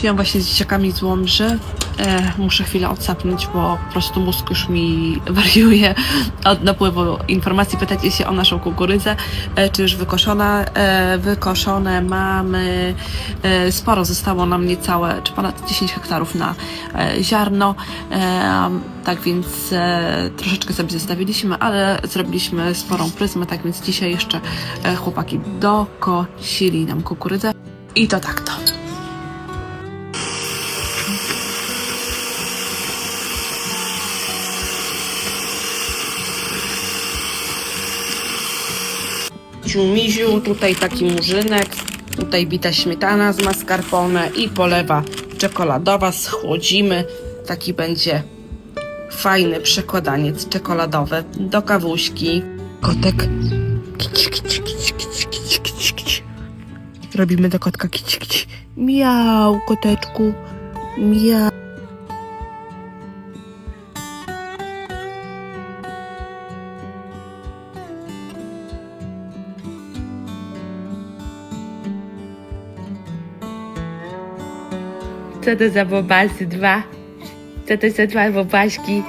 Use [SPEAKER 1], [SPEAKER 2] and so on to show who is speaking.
[SPEAKER 1] Wróciłam właśnie z dzieciakami z Łomży. E, muszę chwilę odsapnąć, bo po prostu mózg już mi wariuje od napływu informacji. Pytacie się o naszą kukurydzę, e, czy już wykoszona. E, wykoszone mamy e, sporo, zostało nam niecałe, czy ponad 10 hektarów na e, ziarno. E, tak więc e, troszeczkę sobie zostawiliśmy, ale zrobiliśmy sporą pryzmę, tak więc dzisiaj jeszcze e, chłopaki dokosili nam kukurydzę. I to tak to. Miziu, tutaj taki murzynek, tutaj bita śmietana z mascarpone i polewa czekoladowa. Schłodzimy. Taki będzie fajny przekładaniec czekoladowy do kawuśki. Kotek. Robimy do kotka kici, kici. Miał, koteczku. Miał. Co to za bobasy dwa? Co to za dwa bobaśki?